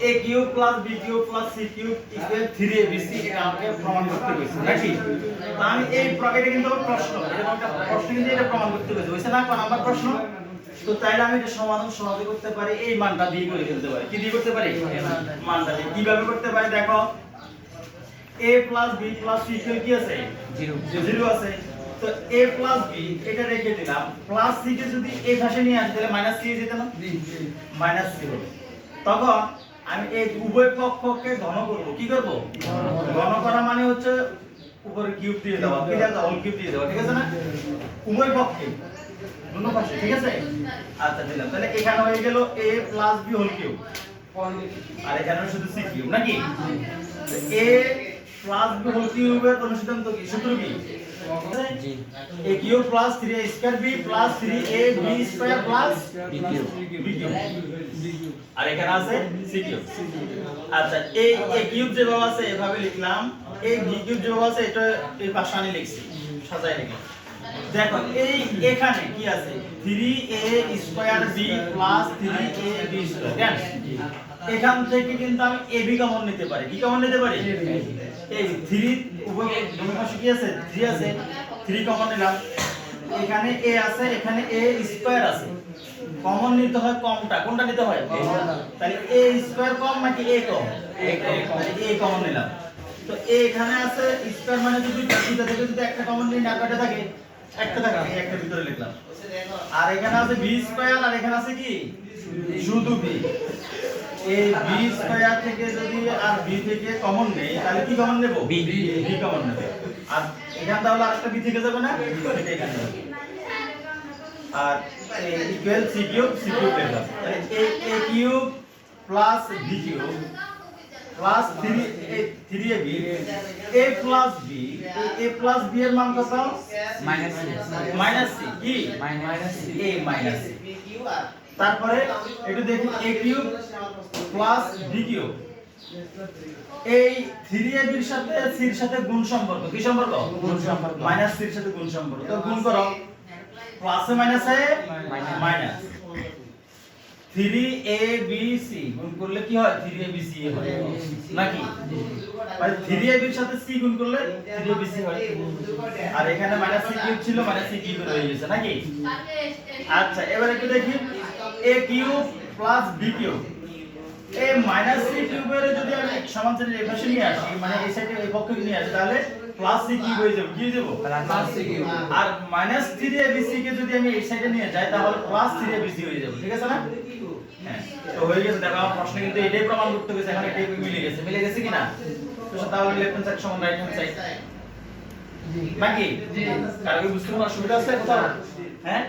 a cube plus b cube plus c cube equal 3abc এটা আমাকে প্রমাণ করতে হয়েছে নাকি? আমি এই প্র- এটা কিন্তু আমার প্রশ্ন একটা প্রশ্ন কিন্তু এটা প্রমাণ করতে হয়েছে। হয়েছে না? কোন নাম্বার প্রশ্ন? তো তাইলে আমি এটা সমাধান সহজে করতে পারি এই মানটা দিয়ে করে ফেলতে পারি। কি দিয়ে করতে পারি? মানটা দিয়ে। কীভাবে করতে পারি? দেখো a plus b plus c equal কি আছে? জিরো জিরো আছে। তো a প্লাস b এটা রেখে দিলাম। প্লাস c কে যদি এই ভাষায় নিয়ে আসি তাহলে মাইনাস c এ যেত না? মাইনাস c হবে তখন আমি এই উভয় পক্ষকে ঘন করব। কি করব? ঘন করা মানে হচ্ছে উপরে কিউব দিয়ে দেওয়া ঠিক আছে অল কিউব দিয়ে দেওয়া, ঠিক আছে না? উভয় পক্ষে। দুটো পাশে ঠিক আছে? আচ্ছা দিলাম। তাহলে এখানে হয়ে গেল A plus B whole cube আর এখানে শুধু সি নাকি? a প্লাস বি হোল কিউবের অনুসিদ্ধান্ত কি? সূত্র কি? a cube plus 3a square b plus 3 A B square plus B cube b cube আর এখানে আছে c কিউব আচ্ছা এই a কিউব যেভাবে আছে এভাবে লিখলাম। এই b কিউব যেভাবে আছে এটা এই পাশে আনি লিখছি। সাজাই লিখলাম দেখো এই এখানে কি আছে? 3a square b plus 3a b square এখান থেকে কিন্তু আমি ab কমন নিতে পারি। কি কমন নিতে পারি? এই 3 উভয় দুই পাশে কি আছে? 3 আছে। 3 কমন নিলাম। এখানে a আছে এখানে a স্কয়ার আছে। কমন নিতে হয় কমটা। কোনটা নিতে হয়? তাহলে a স্কয়ার কম নাকি a কম? a কম। a কমন নিলাম। তো a এখানে আছে স্কয়ার মানে যদি দুইটা থেকে যদি একটা কমন নিই না থাকে একটা থাকে এই একটা ভিতরে লিখলাম। আর এখানে আছে b স্কয়ার আর এখানে আছে কি? শুধু b এই b স্কয়ার থেকে যদি আর b থেকে কমন নেই তাহলে কি কমন নেব? B। b কমন নেব। আর এখান তাহলে আরেকটা b থেকে যাবে না? এটা এখানে যাবে। আর equal C cube C cube লিখলাম তাহলে a a cube plus b cube plus 3 a 3ab a plus b. A plus b এর মান কত? মাইনাস মাইনাস c কি মাইনাস a মাইনাস তারপরে একটু দেখুন A cube plus B cube এই 3ab এর সাথে c এর সাথে গুণ সম্পর্ক। কি সম্পর্ক? গুণ সম্পর্ক। মাইনাস এর সাথে গুণ সম্পর্ক। তো গুণ করো। প্লাসে মাইনাসে মাইনাস। মাইনাস 3abc গুণ করলে কি হয়? 3abc হয়। নাকি? মানে 3ab এর সাথে c গুণ করলে 3abc হয়। আর এখানে মাইনাস c কিউব ছিল মাইনাস c কিউব হয়ে গেছে নাকি? আচ্ছা এবার একটু দেখি। A cube plus b cube এই মাইনাস c কিউবের যদি আমি সমান্তরাল এই পাশে নিয়ে আসি মানে এই সাইডে এই পক্ষে নিয়ে আসি তাহলে প্লাস c কিউব হয়ে যাবে। কি হয়ে যাবে? প্লাস সি কিউব আর মাইনাস 3abc কে যদি আমি এই সাইডে নিয়ে যাই তাহলে প্লাস 3abc হয়ে যাবে। ঠিক আছে না? হ্যাঁ তো হয়ে গেছে দেখো আমার প্রশ্ন কিন্তু এটাই প্রমাণ করতে গেছে এখানে এটাই মিলে গেছে। মিলে গেছে কি না তো তাহলে লেফট হ্যান্ড সাইড সমান রাইট হ্যান্ড সাইড নাকি কারও বুঝতে কোনো অসুবিধা আছে কোথাও? হ্যাঁ?